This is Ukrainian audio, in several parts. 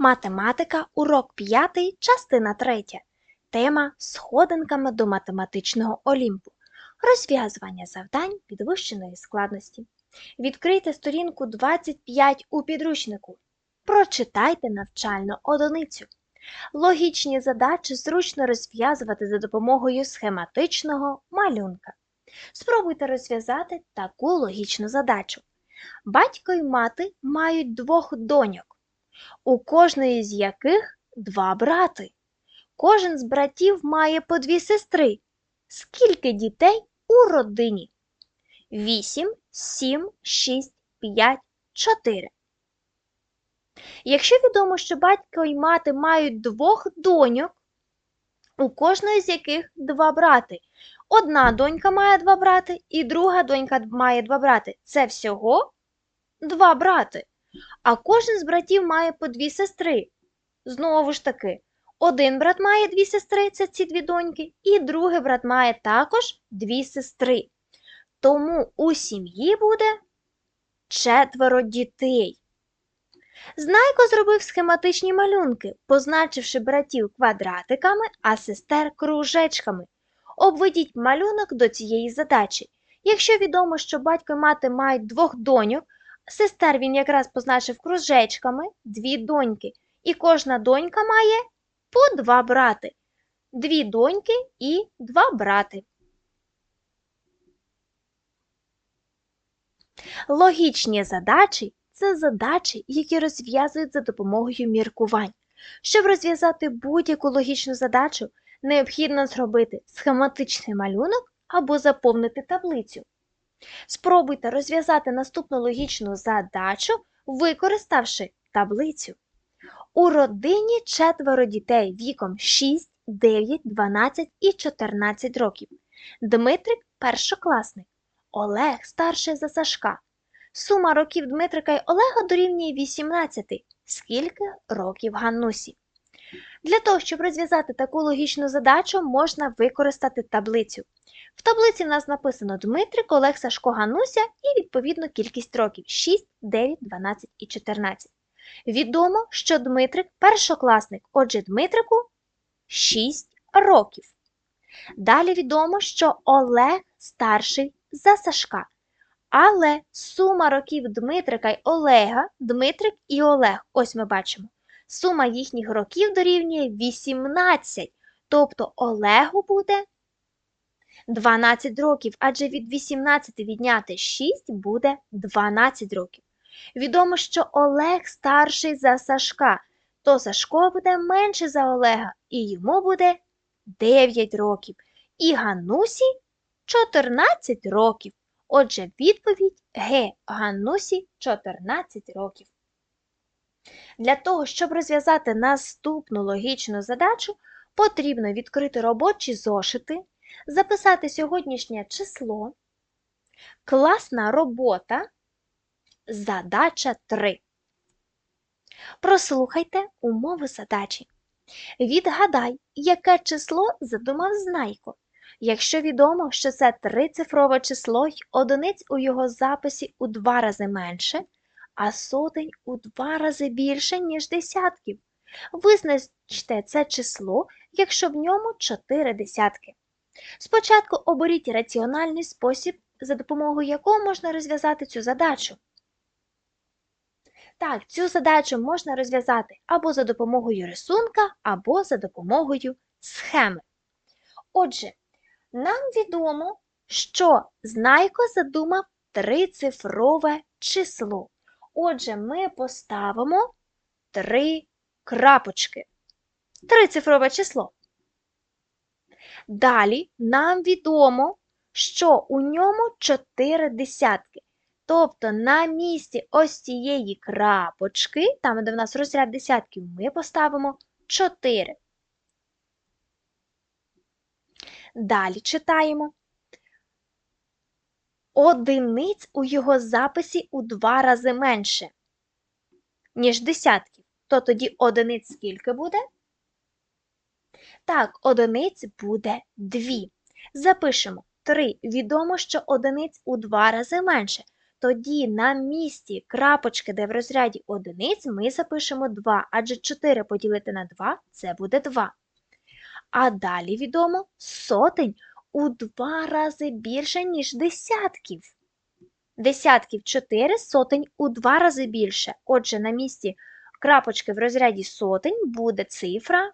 Математика, урок 5, частина 3. Тема Сходинками до математичного Олімпу. Розв'язування завдань підвищеної складності. Відкрийте сторінку 25 у підручнику. Прочитайте навчальну одиницю. Логічні задачі зручно розв'язувати за допомогою схематичного малюнка. Спробуйте розв'язати таку логічну задачу. Батько й мати мають двох доньок у кожної з яких два брати. Кожен з братів має по дві сестри. Скільки дітей у родині? Вісім, сім, шість, п'ять, чотири. Якщо відомо, що батько і мати мають двох доньок, у кожної з яких два брати. Одна донька має два брати, і друга донька має два брати. Це всього два брати. А кожен з братів має по дві сестри. Знову ж таки, один брат має дві сестри, це ці дві доньки, і другий брат має також дві сестри. Тому у сім'ї буде четверо дітей. Знайко зробив схематичні малюнки, позначивши братів квадратиками, а сестер кружечками. Обведіть малюнок до цієї задачі. Якщо відомо, що батько і мати мають двох доньок, Сестер він якраз позначив кружечками дві доньки, і кожна донька має по два брати. Дві доньки і два брати. Логічні задачі це задачі, які розв'язують за допомогою міркувань. Щоб розв'язати будь-яку логічну задачу, необхідно зробити схематичний малюнок або заповнити таблицю. Спробуйте розв'язати наступну логічну задачу, використавши таблицю. У родині четверо дітей віком 6, 9, 12 і 14 років. Дмитрик першокласник. Олег старший за Сашка. Сума років Дмитрика й Олега дорівнює 18. Скільки років Ганнусі? Для того, щоб розв'язати таку логічну задачу, можна використати таблицю. В таблиці в нас написано Дмитрик, Олег Сашко Гануся і, відповідно, кількість років 6, 9, 12 і 14. Відомо, що Дмитрик першокласник, отже, Дмитрику 6 років. Далі відомо, що Олег старший за Сашка. Але сума років Дмитрика й Олега, Дмитрик і Олег, ось ми бачимо. Сума їхніх років дорівнює 18. Тобто Олегу буде 12 років, адже від 18 відняти 6 буде 12 років. Відомо, що Олег старший за Сашка, то Сашко буде менше за Олега, і йому буде 9 років. І Ганусі 14 років. Отже, відповідь Г. Ганусі 14 років. Для того, щоб розв'язати наступну логічну задачу, потрібно відкрити робочі зошити записати сьогоднішнє число. Класна робота. Задача 3. Прослухайте умови задачі. Відгадай, яке число задумав знайко. Якщо відомо, що це трицифрове число й одиниць у його записі у два рази менше, а сотень у два рази більше, ніж десятків. Визначте це число, якщо в ньому чотири десятки. Спочатку оберіть раціональний спосіб, за допомогою якого можна розв'язати цю задачу. Так, цю задачу можна розв'язати або за допомогою рисунка, або за допомогою схеми. Отже, нам відомо, що Знайко задумав трицифрове число. Отже, ми поставимо три крапочки. Трицифрове число. Далі нам відомо, що у ньому 4 десятки. Тобто на місці ось цієї крапочки, там, де в нас розряд десятків, ми поставимо 4. Далі читаємо. Одиниць у його записі у два рази менше, ніж десятків. То тоді одиниць скільки буде? Так, одиниць буде дві. Запишемо 3. Відомо, що одиниць у два рази менше. тоді на місці крапочки, де в розряді одиниць, ми запишемо 2, адже 4 поділити на 2 – це буде 2. А далі відомо сотень у два рази більше, ніж десятків. Десятків 4, сотень у два рази більше. Отже, на місці крапочки в розряді сотень буде цифра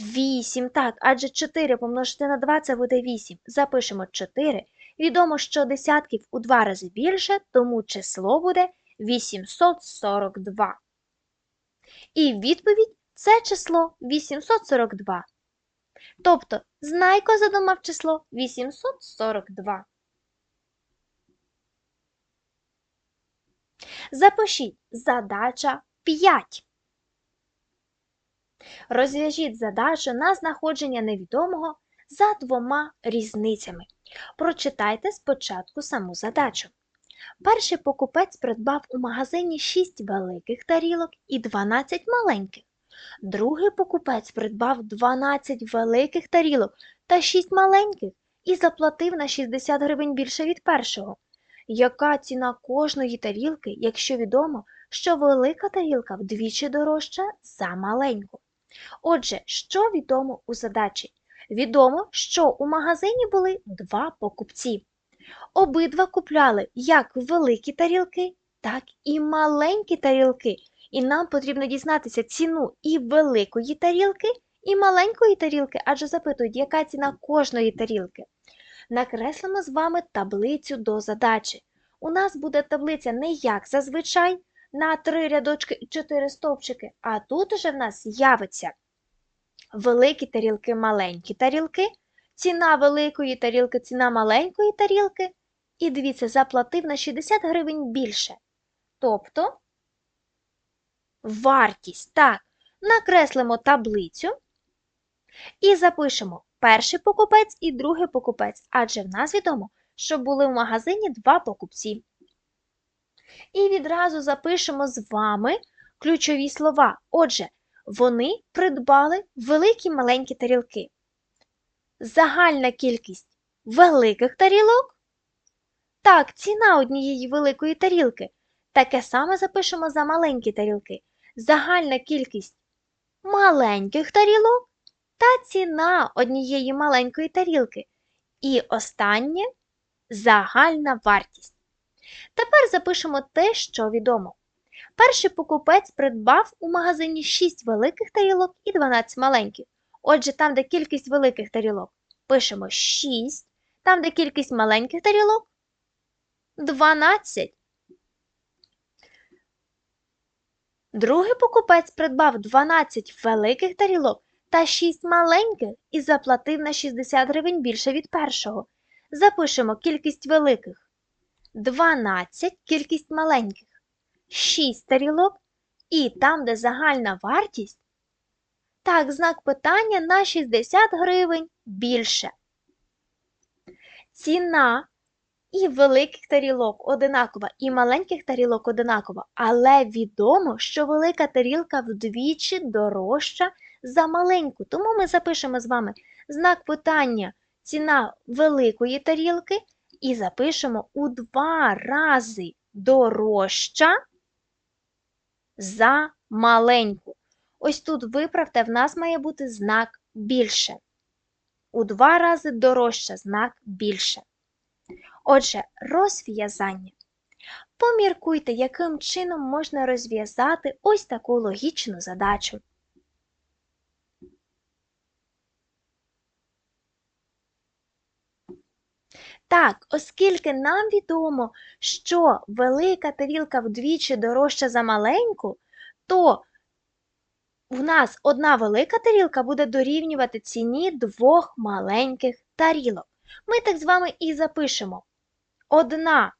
8. Так, адже 4 помножити на 2 це буде 8. Запишемо 4. Відомо, що десятків у два рази більше, тому число буде 842. І відповідь це число 842. Тобто, Знайко задумав число 842. Запишіть задача 5. Розв'яжіть задачу на знаходження невідомого за двома різницями. Прочитайте спочатку саму задачу. Перший покупець придбав у магазині 6 великих тарілок і 12 маленьких. Другий покупець придбав 12 великих тарілок та 6 маленьких і заплатив на 60 гривень більше від першого. Яка ціна кожної тарілки, якщо відомо, що велика тарілка вдвічі дорожча за маленьку? Отже, що відомо у задачі? Відомо, що у магазині були два покупці. Обидва купляли як великі тарілки, так і маленькі тарілки. І нам потрібно дізнатися ціну і великої тарілки, і маленької тарілки, адже запитують, яка ціна кожної тарілки. Накреслимо з вами таблицю до задачі. У нас буде таблиця не як зазвичай на три рядочки і чотири стовпчики, а тут уже в нас з'явиться великі тарілки, маленькі тарілки, ціна великої тарілки, ціна маленької тарілки. І дивіться, заплатив на 60 гривень більше. Тобто вартість. Так, накреслимо таблицю і запишемо перший покупець і другий покупець, адже в нас відомо, що були в магазині два покупці. І відразу запишемо з вами ключові слова. Отже, вони придбали великі маленькі тарілки. Загальна кількість великих тарілок. Так, ціна однієї великої тарілки. Таке саме запишемо за маленькі тарілки. Загальна кількість маленьких тарілок та ціна однієї маленької тарілки. І останнє загальна вартість. Тепер запишемо те, що відомо. Перший покупець придбав у магазині 6 великих тарілок і 12 маленьких. Отже, там, де кількість великих тарілок, пишемо 6, там, де кількість маленьких тарілок 12. Другий покупець придбав 12 великих тарілок та 6 маленьких і заплатив на 60 гривень більше від першого. Запишемо кількість великих 12, кількість маленьких 6 тарілок і там, де загальна вартість, так, знак питання на 60 гривень більше. Ціна і великих тарілок одинакова, і маленьких тарілок одинакова, але відомо, що велика тарілка вдвічі дорожча за маленьку. Тому ми запишемо з вами знак питання ціна великої тарілки і запишемо у два рази дорожча за маленьку. Ось тут виправте, в нас має бути знак більше. У два рази дорожче знак більше. Отже, розв'язання. Поміркуйте, яким чином можна розв'язати ось таку логічну задачу. Так, оскільки нам відомо, що велика тарілка вдвічі дорожча за маленьку, то в нас одна велика тарілка буде дорівнювати ціні двох маленьких тарілок. Ми так з вами і запишемо. Одна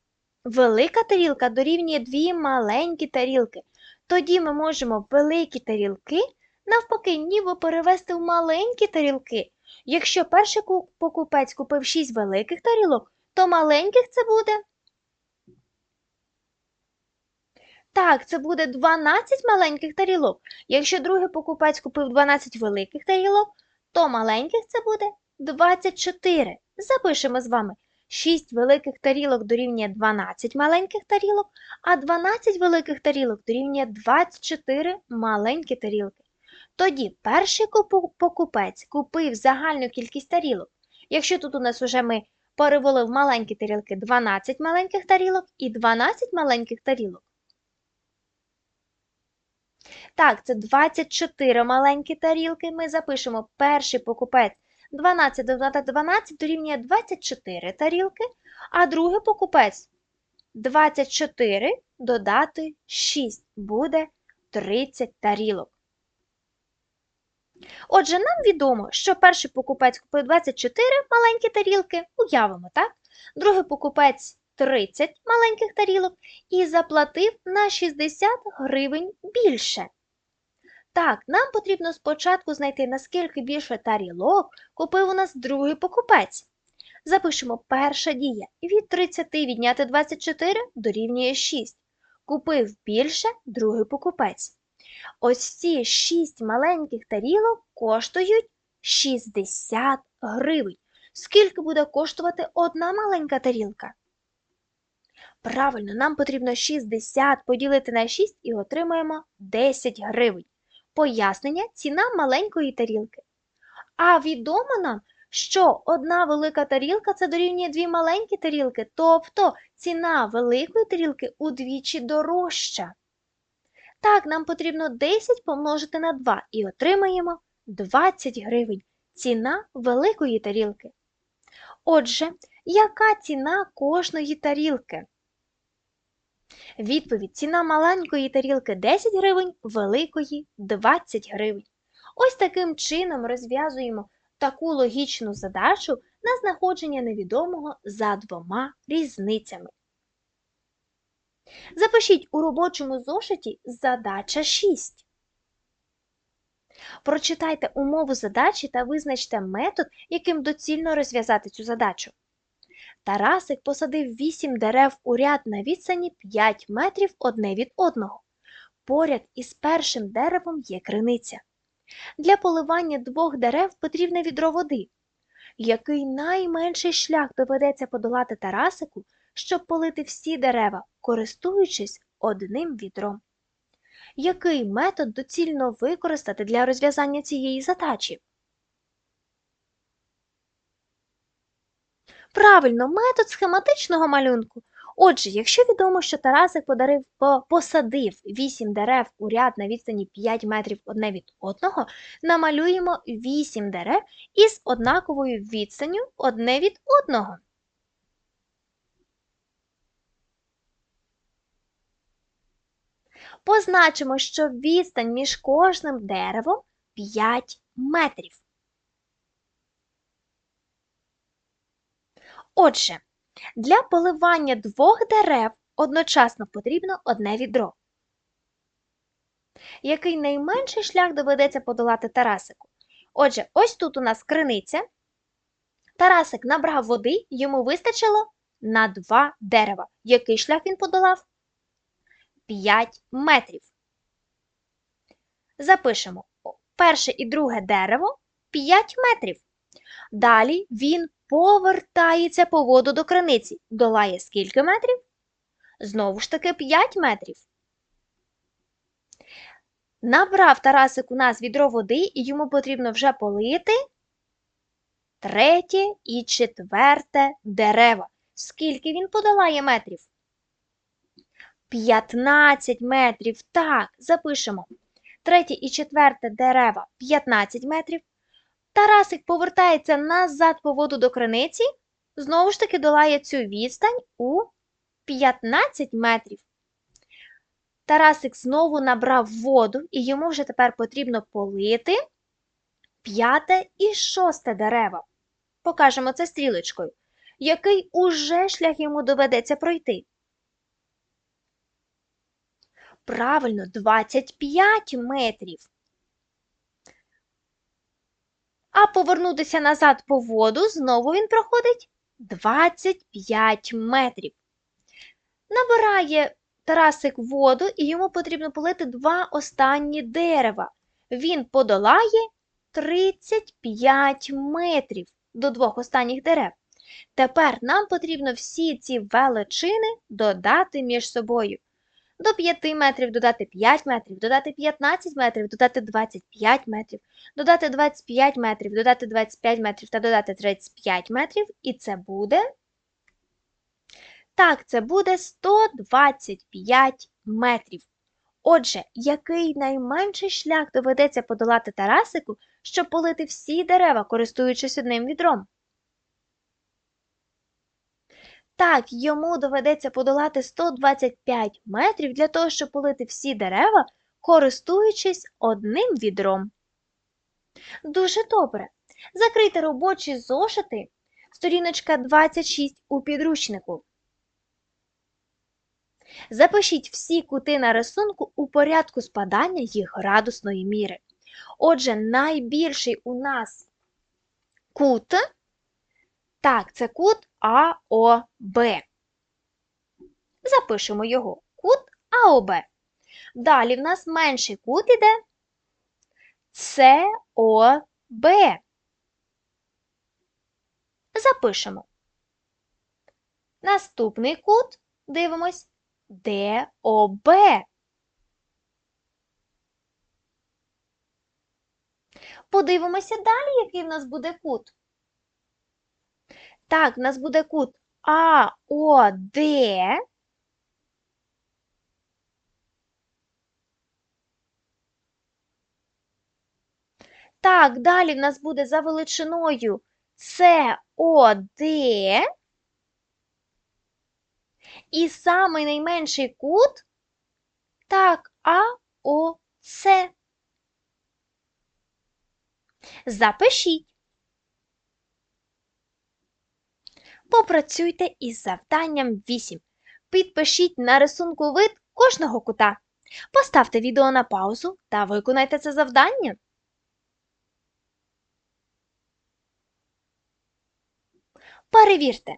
велика тарілка дорівнює дві маленькі тарілки. Тоді ми можемо великі тарілки, навпаки, ніби перевести в маленькі тарілки. Якщо перший покупець купив 6 великих тарілок, то маленьких це буде. Так, це буде 12 маленьких тарілок. Якщо другий покупець купив 12 великих тарілок, то маленьких це буде 24. Запишемо з вами 6 великих тарілок дорівнює 12 маленьких тарілок, а 12 великих тарілок дорівнює 24 маленькі тарілки. Тоді перший покупець купив загальну кількість тарілок. Якщо тут у нас уже ми перевели в маленькі тарілки 12 маленьких тарілок і 12 маленьких тарілок. Так, це 24 маленькі тарілки. Ми запишемо перший покупець 12 додати 12 дорівнює 24 тарілки, а другий покупець 24 додати 6 буде 30 тарілок. Отже, нам відомо, що перший покупець купив 24 маленькі тарілки, уявимо, так? Другий покупець 30 маленьких тарілок і заплатив на 60 гривень більше. Так, нам потрібно спочатку знайти, наскільки більше тарілок купив у нас другий покупець. Запишемо перша дія. Від 30 відняти 24 дорівнює 6. Купив більше другий покупець. Ось ці 6 маленьких тарілок коштують 60 гривень. Скільки буде коштувати одна маленька тарілка? Правильно, нам потрібно 60 поділити на 6 і отримаємо 10 гривень. Пояснення ціна маленької тарілки. А відомо нам, що одна велика тарілка це дорівнює дві маленькі тарілки, тобто ціна великої тарілки удвічі дорожча. Так, нам потрібно 10 помножити на 2 і отримаємо 20 гривень. Ціна великої тарілки. Отже, яка ціна кожної тарілки? Відповідь: ціна маленької тарілки 10 гривень, великої 20 гривень. Ось таким чином розв'язуємо таку логічну задачу на знаходження невідомого за двома різницями. Запишіть у робочому зошиті задача 6. Прочитайте умову задачі та визначте метод, яким доцільно розв'язати цю задачу. Тарасик посадив 8 дерев у ряд на відстані 5 метрів одне від одного. Поряд із першим деревом є криниця. Для поливання двох дерев потрібне відро води. Який найменший шлях доведеться подолати Тарасику, щоб полити всі дерева, користуючись одним відром? Який метод доцільно використати для розв'язання цієї задачі? Правильно, метод схематичного малюнку. Отже, якщо відомо, що Тарасик подарив, посадив 8 дерев у ряд на відстані 5 метрів одне від одного, намалюємо 8 дерев із однаковою відстанню одне від одного. Позначимо, що відстань між кожним деревом 5 метрів. Отже, для поливання двох дерев одночасно потрібно одне відро. Який найменший шлях доведеться подолати Тарасику? Отже, ось тут у нас криниця. Тарасик набрав води, йому вистачило на два дерева. Який шлях він подолав? 5 метрів. Запишемо перше і друге дерево 5 метрів. Далі він повертається по воду до криниці. Долає скільки метрів? Знову ж таки 5 метрів. Набрав Тарасик у нас відро води, і йому потрібно вже полити третє і четверте дерева. Скільки він подолає метрів? 15 метрів. Так, запишемо. Третє і четверте дерева 15 метрів. Тарасик повертається назад по воду до криниці, знову ж таки долає цю відстань у 15 метрів. Тарасик знову набрав воду, і йому вже тепер потрібно полити п'яте і шосте дерева. Покажемо це стрілочкою. Який уже шлях йому доведеться пройти? Правильно, 25 метрів. А повернутися назад по воду знову він проходить 25 метрів. Набирає Тарасик воду, і йому потрібно полити два останні дерева. Він подолає 35 метрів до двох останніх дерев. Тепер нам потрібно всі ці величини додати між собою. До 5 метрів додати 5 метрів, додати 15 метрів, додати 25 метрів, додати 25 метрів, додати 25 метрів та додати 35 метрів. І це буде. Так, це буде 125 метрів. Отже, який найменший шлях доведеться подолати Тарасику, щоб полити всі дерева, користуючись одним відром? Так, йому доведеться подолати 125 метрів для того, щоб полити всі дерева, користуючись одним відром. Дуже добре. Закрийте робочі зошити, сторіночка 26 у підручнику. Запишіть всі кути на рисунку у порядку спадання їх градусної міри. Отже, найбільший у нас кут, так, це кут АОБ. Запишемо його кут АОБ. Далі в нас менший кут іде СОБ. Запишемо. Наступний кут дивимось ДОБ. Подивимося далі, який в нас буде кут. Так, в нас буде кут АОД. Так, далі в нас буде за величиною СОД. І самий найменший кут так, АОЦ. Запишіть. Попрацюйте із завданням 8. Підпишіть на рисунку вид кожного кута. Поставте відео на паузу та виконайте це завдання. Перевірте.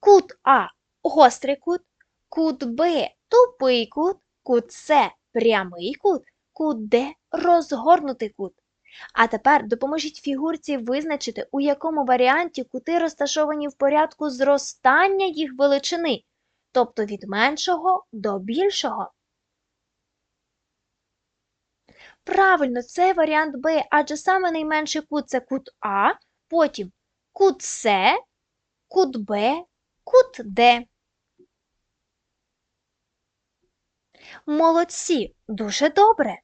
Кут А гострий кут, кут Б тупий кут, кут С прямий кут, кут Д розгорнутий кут. А тепер допоможіть фігурці визначити, у якому варіанті кути розташовані в порядку зростання їх величини, тобто від меншого до більшого. Правильно, це варіант Б, адже саме найменший кут це кут А, потім кут С, кут Б, кут Д. Молодці, дуже добре.